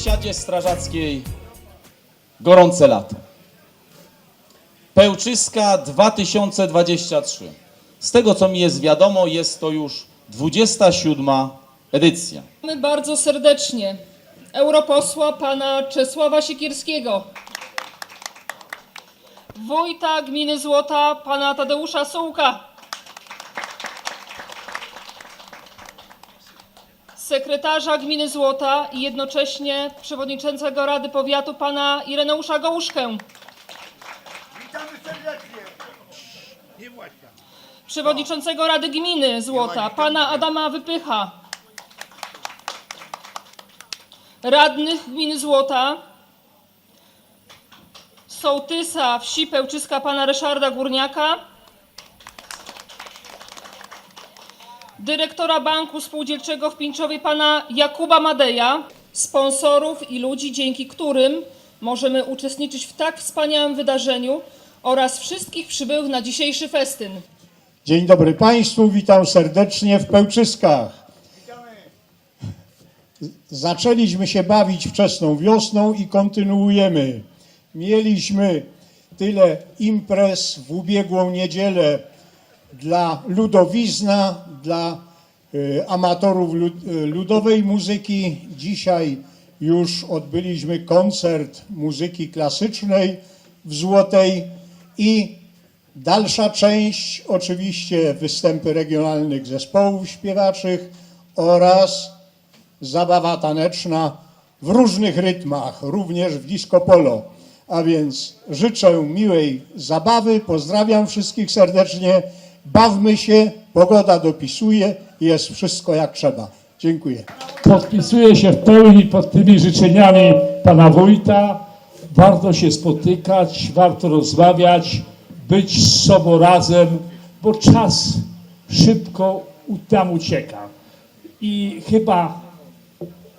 Biesiadzie Strażackiej gorące lato. Pełczyska 2023. Z tego co mi jest wiadomo, jest to już 27 edycja. Witamy bardzo serdecznie europosła pana Czesława Siekierskiego, wójta gminy Złota pana Tadeusza Sułka, sekretarza gminy Złota i jednocześnie przewodniczącego Rady Powiatu pana Ireneusza Gołuszkę, Witamy serdecznie. Nie właśnie. przewodniczącego Rady Gminy Złota pana Adama Wypycha, radnych gminy Złota, sołtysa wsi Pełczyska pana Ryszarda Górniaka, dyrektora Banku Spółdzielczego w Pińczowie pana Jakuba Madeja, sponsorów i ludzi, dzięki którym możemy uczestniczyć w tak wspaniałym wydarzeniu oraz wszystkich przybyłych na dzisiejszy festyn. Dzień dobry Państwu, witam serdecznie w Pełczyskach. Zaczęliśmy się bawić wczesną wiosną i kontynuujemy. Mieliśmy tyle imprez w ubiegłą niedzielę dla ludowizna, dla y, amatorów y, ludowej muzyki. Dzisiaj już odbyliśmy koncert muzyki klasycznej w Złotej i Dalsza część, oczywiście występy regionalnych zespołów śpiewaczych oraz zabawa taneczna w różnych rytmach, również w disco polo. A więc życzę miłej zabawy, pozdrawiam wszystkich serdecznie, bawmy się, pogoda dopisuje, jest wszystko jak trzeba. Dziękuję. Podpisuję się w pełni pod tymi życzeniami pana wójta. Warto się spotykać, warto rozmawiać, być z sobą razem, bo czas szybko nam ucieka. I chyba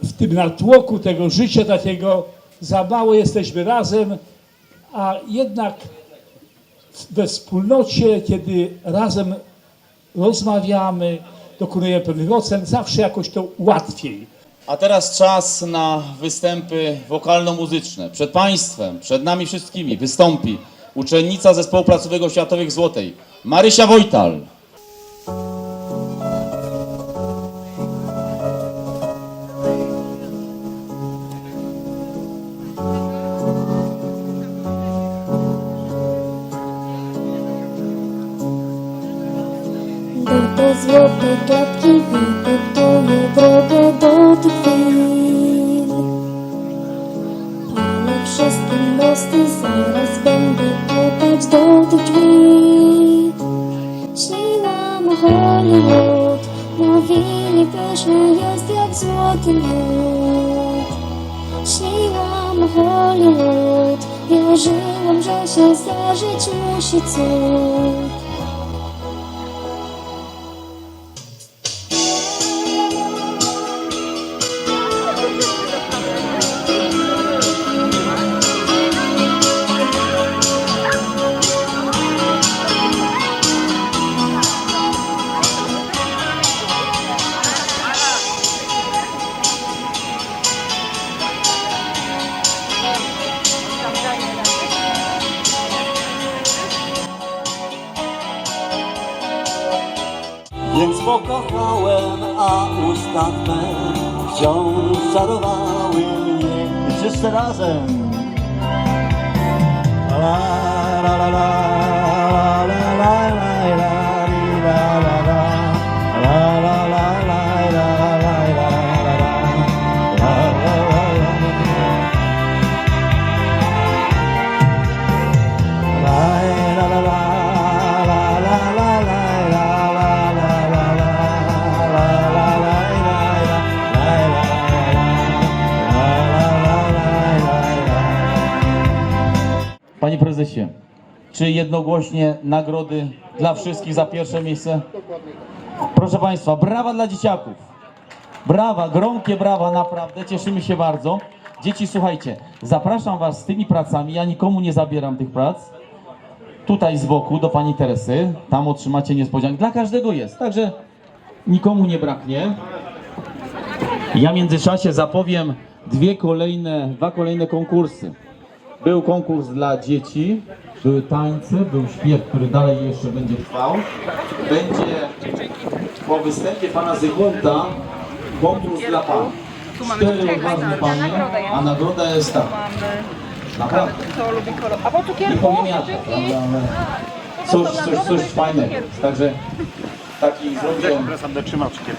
w tym natłoku tego życia takiego za mało jesteśmy razem, a jednak we wspólnocie, kiedy razem rozmawiamy, dokonujemy pewnych ocen, zawsze jakoś to łatwiej. A teraz czas na występy wokalno-muzyczne. Przed Państwem, przed nami wszystkimi wystąpi uczennica Zespołu Placówek Oświatowych Złotej, Marysia Wojtal. Do tej złotej klatki wydyktuję drogę do tych chwil Palę wszystkie mosty, zaraz będę pukać do tych drzwi. Śniłam o Hollywood, mówili pyszny jest jak złoty miód. Śniłam o Hollywood, wierzyłam, że się zdarzyć musi cud Więc pokochałem, a usta me wciąż czarowały mnie. I wszyscy razem. La, la, la, la, Prezesie, czy jednogłośnie nagrody dla wszystkich za pierwsze miejsce? Proszę Państwa, brawa dla dzieciaków. Brawa, gromkie brawa, naprawdę, cieszymy się bardzo. Dzieci, słuchajcie, zapraszam Was z tymi pracami, ja nikomu nie zabieram tych prac. Tutaj z boku do Pani Teresy, tam otrzymacie niespodziankę. Dla każdego jest, także nikomu nie braknie. Ja w międzyczasie zapowiem dwie kolejne, dwa kolejne konkursy. Był konkurs dla dzieci, były tańce, był śpiew, który dalej jeszcze będzie trwał. Będzie po występie pana Zygmunta konkurs dla panów. Cztery odważne panie, a nagroda jest taka. Naprawdę. I pomieniaczka, prawda? Ale coś, coś, coś fajnego. Także taki zrobiłem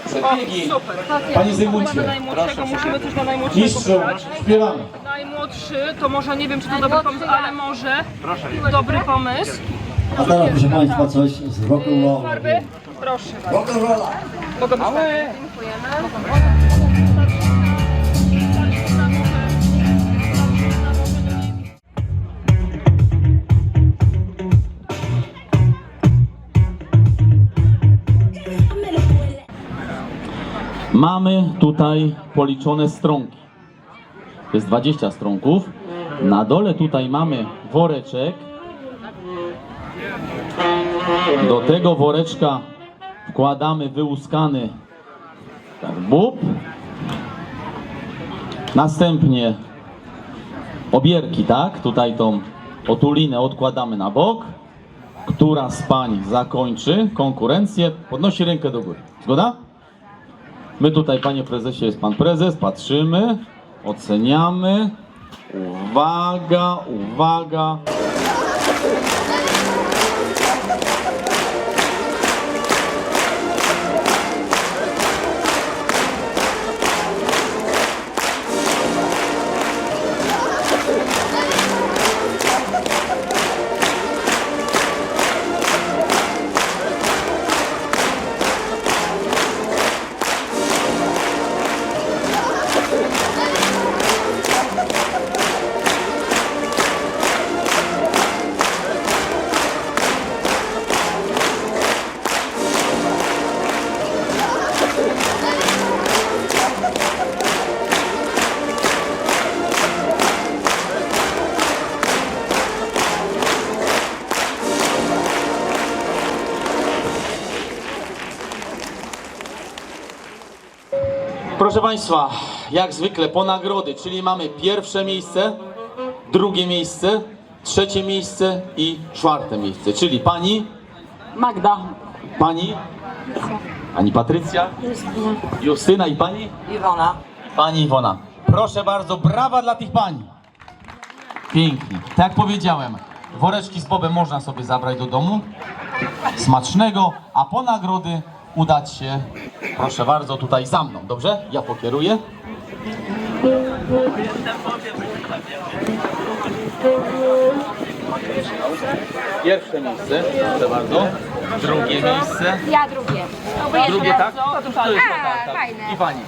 przebiegi. Panie Zygmuncie, musimy coś dla najmłodszego mistrzu, śpiewamy. Najmłodszy, to może nie wiem, czy to dobry pomysł, ale może dobry pomysł. A teraz proszę Państwa coś z rock'n'rollu. Farby? Proszę bardzo. Rock'n'rolla. Mogę być Mamy tutaj policzone stronki. To jest 20 stronków. Na dole tutaj mamy woreczek. Do tego woreczka wkładamy wyłuskany tak, bób. Następnie obierki, tak? Tutaj tą otulinę odkładamy na bok. Która z pań zakończy konkurencję, podnosi rękę do góry. Zgoda? My tutaj, panie prezesie, jest pan prezes, patrzymy, oceniamy. Uwaga, uwaga. Proszę Państwa, jak zwykle po nagrody, czyli mamy pierwsze miejsce, drugie miejsce, trzecie miejsce i czwarte miejsce. Czyli pani, Magda. pani, pani Patrycja, Justyna i pani, Iwona. pani Iwona. Proszę bardzo, brawa dla tych pań. Pięknie. Tak jak powiedziałem, woreczki z bobem można sobie zabrać do domu. Smacznego, a po nagrody udać się, proszę bardzo, tutaj za mną, dobrze? Ja pokieruję. Pierwsze miejsce, proszę bardzo. Drugie miejsce. Ja drugie. Drugie, tak? To tu A, fajnie. fajne. I pani.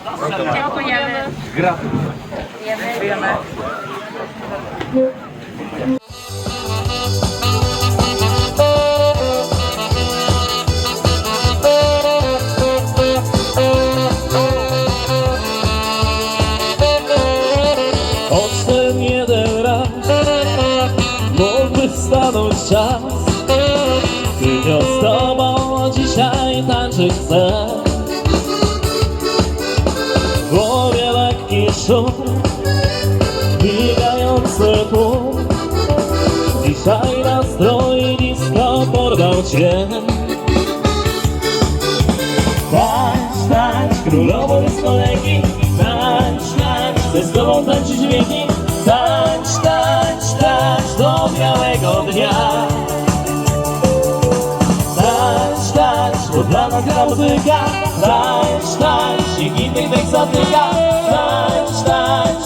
Dziękujemy. Owszem lekki szum Biegający tłum Dzisiaj nastrój disco porwał cię. Tańcz, tańcz, królową jest kolegi. Tańcz, tańcz, chcę z tobą tańczyć wieki Tańcz, tańcz, tańcz do białego dnia. Tańcz, tańcz, bo dla nas gra muzyka. Tańcz, tańcz, Чигитый век за тебя, танч, танч.